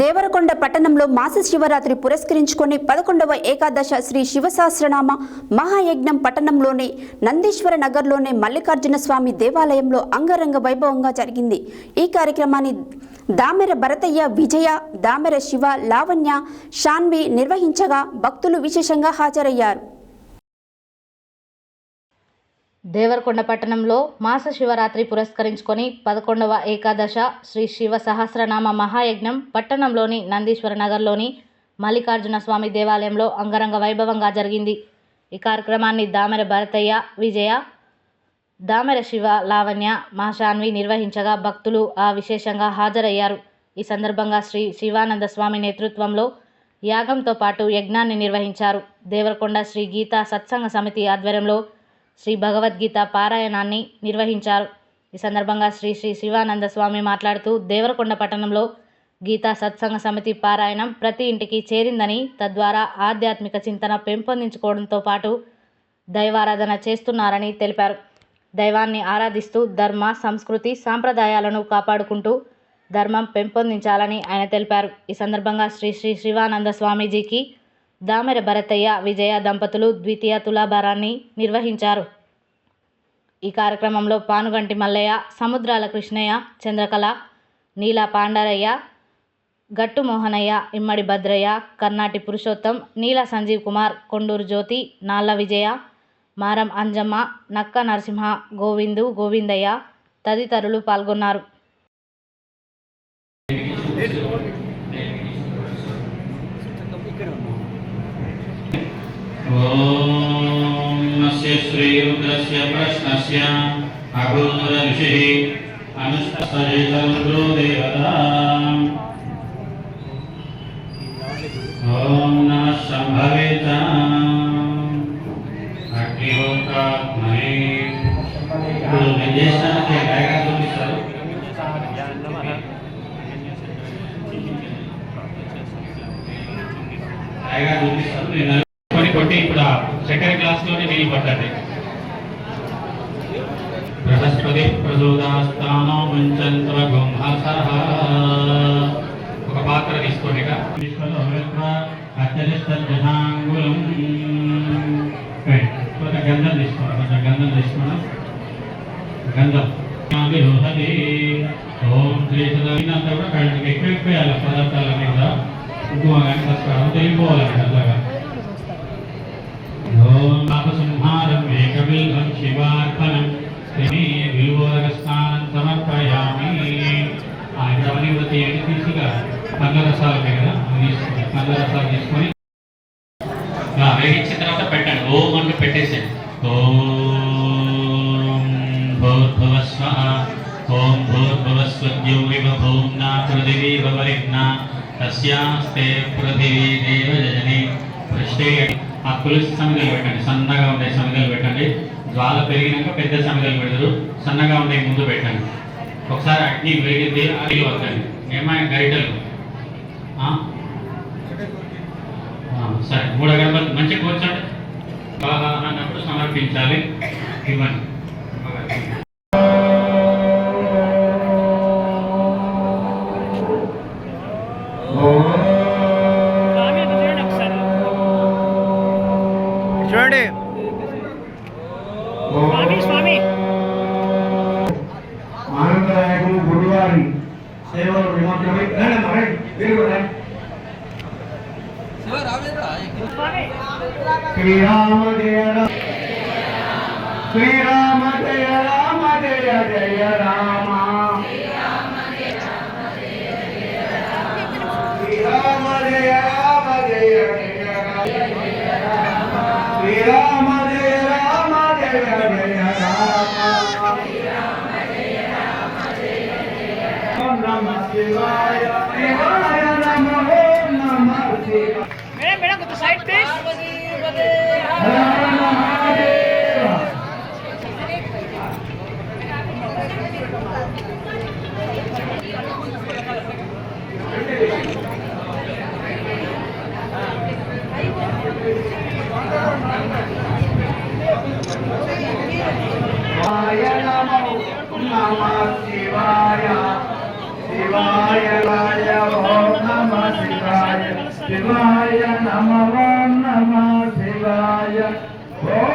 దేవరకొండ పట్టణంలో మాస శివరాత్రి పురస్కరించుకొని పదకొండవ ఏకాదశ శ్రీ శివసహస్రనామ మహాయజ్ఞం పట్టణంలోని నందీశ్వర నగర్లోని మల్లికార్జున స్వామి దేవాలయంలో అంగరంగ వైభవంగా జరిగింది. ఈ కార్యక్రమాన్ని దామెర భరతయ్య విజయ దామెర శివ లావణ్య షాన్వి నిర్వహించగా భక్తులు విశేషంగా హాజరయ్యారు. దేవరకొండ పట్టణంలో మాస శివరాత్రి పురస్కరించుకొని పదకొండవ ఏకాదశ శ్రీ శివ సహస్రనామ మహాయజ్ఞం పట్టణంలోని నందీశ్వర నగర్లోని మల్లికార్జున స్వామి దేవాలయంలో అంగరంగ వైభవంగా జరిగింది. ఈ కార్యక్రమాన్ని దామెర భరతయ్య విజయ దామెర శివ లావణ్య మాషాన్వి నిర్వహించగా భక్తులు ఆ విశేషంగా హాజరయ్యారు. ఈ సందర్భంగా శ్రీ శివానంద స్వామి నేతృత్వంలో యాగంతో పాటు యజ్ఞాన్ని నిర్వహించారు. దేవరకొండ శ్రీ గీతా సత్సంగ సమితి ఆధ్వర్యంలో శ్రీ భగవద్గీత పారాయణాన్ని నిర్వహించారు. ఈ సందర్భంగా శ్రీ శ్రీ శివానంద స్వామి మాట్లాడుతూ దేవరకొండ పట్టణంలో గీతా సత్సంగ సమితి పారాయణం ప్రతి ఇంటికి చేరిందని తద్వారా ఆధ్యాత్మిక చింతన పెంపొందించుకోవడంతో పాటు దైవారాధన చేస్తున్నారని తెలిపారు. దైవాన్ని ఆరాధిస్తూ ధర్మ సంస్కృతి సాంప్రదాయాలను కాపాడుకుంటూ ధర్మం పెంపొందించాలని ఆయన తెలిపారు. ఈ సందర్భంగా శ్రీ శ్రీ శివానంద స్వామీజీకి దామెర భరతయ్య విజయ దంపతులు ద్వితీయ తులాభారాన్ని నిర్వహించారు. ఈ కార్యక్రమంలో పానుగంటి మల్లయ్య సముద్రాల కృష్ణయ్య చంద్రకళ నీల పాండారయ్య గట్టు మోహనయ్య ఇమ్మడి భద్రయ్య కర్ణాటి పురుషోత్తం నీల సంజీవ్ కుమార్ కొండూరు జ్యోతి నాళ్ళ విజయ మారం అంజమ్మ నక్క నరసింహ గోవిందు గోవిందయ్య తదితరులు పాల్గొన్నారు. श्रीरुद्रस्य प्रश्नस्य अघोर ऋषिः अनुष्ठसरेतरुद्रो देवता ॐ नमः शम्भवे च अग्निहोत्रात्मने ఇప్పుడు నేను చేసినాకే డయాగ్రామ్ చూపిస్తారు డయాగ్రామ్ చూపిస్తారు నేను కొన్ని కొట్టి ఇప్పుడు సెకండ్ క్లాస్ లోనే నీళ్ళు పట్టండి బృహస్పతి ప్రచోదాస్తానో ముంచంతవ గుంహసః ఒక పాత్ర తీసుకోండి ఇక తీసుకొని అత్యధిష్టంగులం కొంచెం గంధం తీసుకోండి కొంచెం గంధం తీసుకోండి గంధం విరోహది ఓం శ్రీ సదానంతా కూడా కళ్ళకి ఎక్కువ ఎక్కువ వేయాలి పదార్థాలన్నీ కూడా కుంకుమ కానీ పసుపు తెలిపోవాలండి అట్లాగా ఓం పాపసంహారం ఏకబిల్వం ఓం భూర్భువస్వ ఓం భూర్భువస్వద్యో వివ భూమ్నా పృథివీ వరిమ్నా తస్యాస్తే పృథివీ దేవ జజని పృష్టే ఆ తులసి సమిదలు పెట్టండి సన్నగా ఉండే సమిదలు పెట్టండి. జ్వాల పెరిగినాక పెద్ద సమిదలు పెడతారు. సన్నగా ఉండే ముందు పెట్టండి. ఒకసారి అగ్ని వేడింది అది వద్దండి ఏమైనా గరిటలు? సరే మూడు అగరబత్తి మంచిగా కూర్చోండి. బాగా సమర్పించాలి. ఇవ్వండి. చూడండి. స్వామి ఆనందదాయకులు గురువారి సేవలు నిమగ్నమై. శ్రీరామ ஸ்ரீராம ஜெய ராம ஜெய ஜெய ராமா ஸ்ரீராம ஜெய ராம ஜெய ஜெய ராமா ஸ்ரீராம ஜெய ராம ஜெய ஜெய ராமா நம சிவாய சிவாய நம நம சிவாய மேடம் மேடம் கொஞ்சம் சைட் ப்ளீஸ் amado